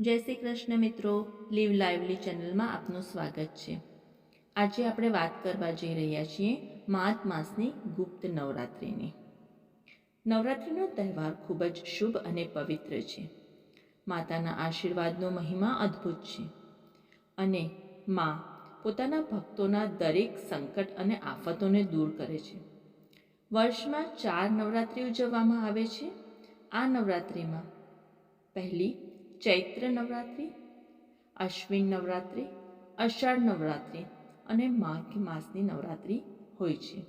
જય શ્રી કૃષ્ણ મિત્રો leave lively ચેનલમાં આપનું સ્વાગત છે. આજે આપણે વાત કરવા જઈ રહ્યા છીએ માર્ચ માસની ગુપ્ત નવરાત્રિની. નવરાત્રિનો તહેવાર ખૂબ જ શુભ અને પવિત્ર છે. માતાના આશીર્વાદનો મહિમા અદ્ભુત છે અને મા પોતાના ભક્તોના દરેક સંકટ અને આફતોને દૂર કરે છે. વર્ષમાં ચાર નવરાત્રિ ઉજવવામાં આવે છે. આ નવરાત્રિમાં પહેલી ચૈત્ર નવરાત્રિ, અશ્વિન નવરાત્રિ, અષાઢ નવરાત્રિ અને માઘ માસની નવરાત્રિ હોય છે.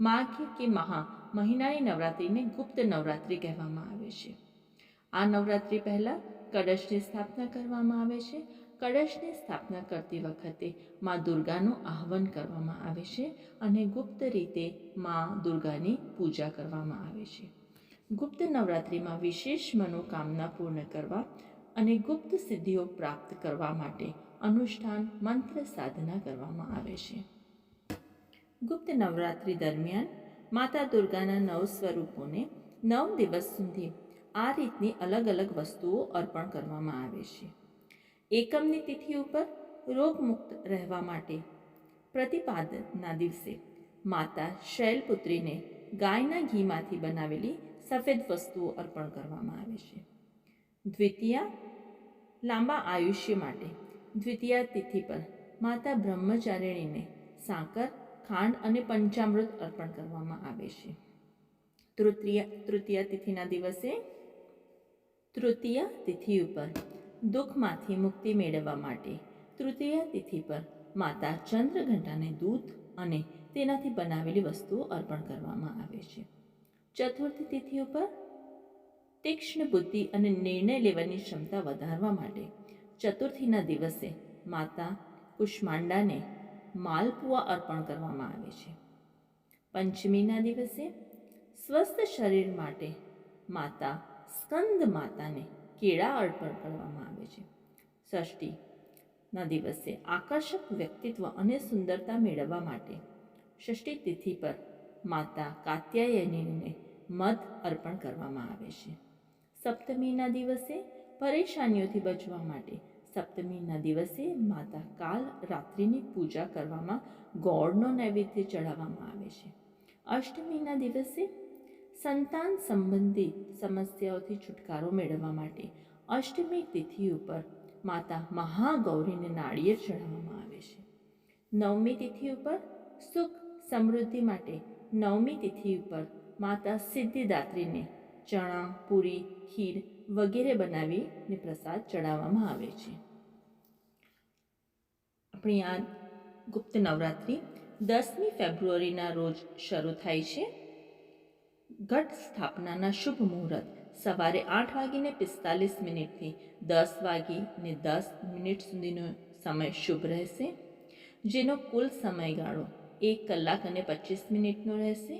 માઘ કે મહા મહિનાની નવરાત્રિને ગુપ્ત નવરાત્રિ કહેવામાં આવે છે. આ નવરાત્રિ પહેલાં કળશની સ્થાપના કરવામાં આવે છે. કળશની સ્થાપના કરતી વખતે મા દુર્ગાનું આહ્વાન કરવામાં આવે છે અને ગુપ્ત રીતે મા દુર્ગાની પૂજા કરવામાં આવે છે. ગુપ્ત નવરાત્રિમાં વિશેષ મનોકામના પૂર્ણ કરવા અને ગુપ્ત સિદ્ધિઓ પ્રાપ્ત કરવા માટે અનુષ્ઠાન મંત્ર સાધના કરવામાં આવે છે. ગુપ્ત નવરાત્રિ દરમિયાન માતા દુર્ગાના નવ સ્વરૂપોને નવ દિવસ સુધી આ રીતની અલગ અલગ વસ્તુઓ અર્પણ કરવામાં આવે છે. એકમની તિથિ ઉપર રોગમુક્ત રહેવા માટે પ્રતિપાદનના દિવસે માતા શૈલપુત્રીને ગાયના ઘીમાંથી બનાવેલી સફેદ વસ્તુઓ અર્પણ કરવામાં આવે છે. દ્વિતીયા, લાંબા આયુષ્ય માટે. દ્વિતીયા તિથિ પર માતા બ્રહ્મચારિણીને સાકર, ખાંડ અને પંચામૃત અર્પણ કરવામાં આવે છે. તૃતીય તૃતીય તિથિના દિવસે તૃતીય તિથિ ઉપર દુઃખમાંથી મુક્તિ મેળવવા માટે તૃતીય તિથિ પર માતા ચંદ્રઘંટાને દૂધ અને તેનાથી બનાવેલી વસ્તુઓ અર્પણ કરવામાં આવે છે. ચતુર્થી તિથિ ઉપર તીક્ષ્ણ બુદ્ધિ અને નિર્ણય લેવાની ક્ષમતા વધારવા માટે ચતુર્થીના દિવસે માતા કુષ્માંડાને માલપુઆ અર્પણ કરવામાં આવે છે. પંચમીના દિવસે સ્વસ્થ શરીર માટે માતા સ્કંદ માતાને કેળા અર્પણ કરવામાં આવે છે. ષષ્ઠીના દિવસે આકર્ષક વ્યક્તિત્વ અને સુંદરતા મેળવવા માટે ષષ્ઠી તિથિ પર માતા કાત્યાયનીને મધ અર્પણ કરવામાં આવે છે. સપ્તમીના દિવસે પરેશાનીઓથી બચવા માટે. સપ્તમીના દિવસે માતા કાલ રાત્રિની પૂજા કરવામાં ગોળનો નૈવેદ્ય ચઢાવવામાં આવે છે. અષ્ટમીના દિવસે સંતાન સંબંધી સમસ્યાઓથી છુટકારો મેળવવા માટે અષ્ટમી તિથિ ઉપર માતા મહાગૌરીને નાળિયેર ચઢાવવામાં આવે છે. નવમી તિથિ ઉપર સુખ સમૃદ્ધિ માટે નવમી તિથિ ઉપર માતા સિદ્ધિદાત્રીને ચણા, પૂરી, ખીર વગેરે બનાવીને પ્રસાદ ચડાવવામાં આવે છે. આપણી આ ગુપ્ત નવરાત્રિ દસમી ફેબ્રુઆરીના રોજ શરૂ થાય છે. ઘટ સ્થાપનાના શુભ મુહૂર્ત સવારે આઠ વાગીને પિસ્તાલીસ મિનિટથી દસ વાગીને દસ મિનિટ સુધીનો સમય શુભ રહેશે, જેનો કુલ સમયગાળો એક કલાક અને પચીસ મિનિટનો રહેશે.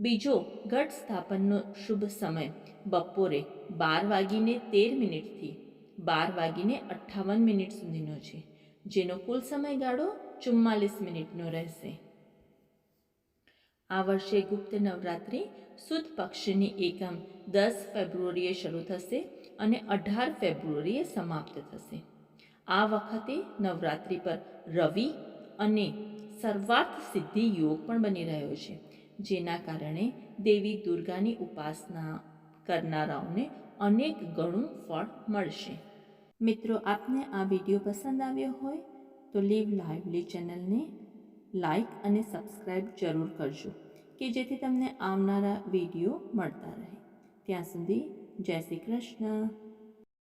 બીજો ઘટ સ્થાપનનો શુભ સમય. બપોરે બાર વાગીને તેર મિનિટથી બાર વાગીને અઠ્ઠાવન મિનિટ સુધીનો છે, જેનો કુલ સમયગાળો ચુમ્માલીસ મિનિટનો રહેશે. આ વર્ષે ગુપ્ત નવરાત્રિ સુદ પક્ષની એકમ દસ ફેબ્રુઆરીએ શરૂ થશે અને અઢાર ફેબ્રુઆરીએ સમાપ્ત થશે. આ વખતે નવરાત્રિ પર રવિ અને સર્વાર્થ સિદ્ધિ યોગ પણ બની રહ્યો છે. જેના કારણે દેવી દુર્ગાની ઉપાસના કરનારાઓને અનેક ગણું ફળ મળશે. મિત્રો, આપને આ વીડિયો પસંદ આવ્યો હોય તો લીવ લાઈવલી ચેનલને લાઈક અને સબસ્ક્રાઈબ જરૂર કરજો કે જેથી તમને આવનારા વીડિયો મળતા રહે. ત્યાં સુધી જય શ્રી કૃષ્ણ.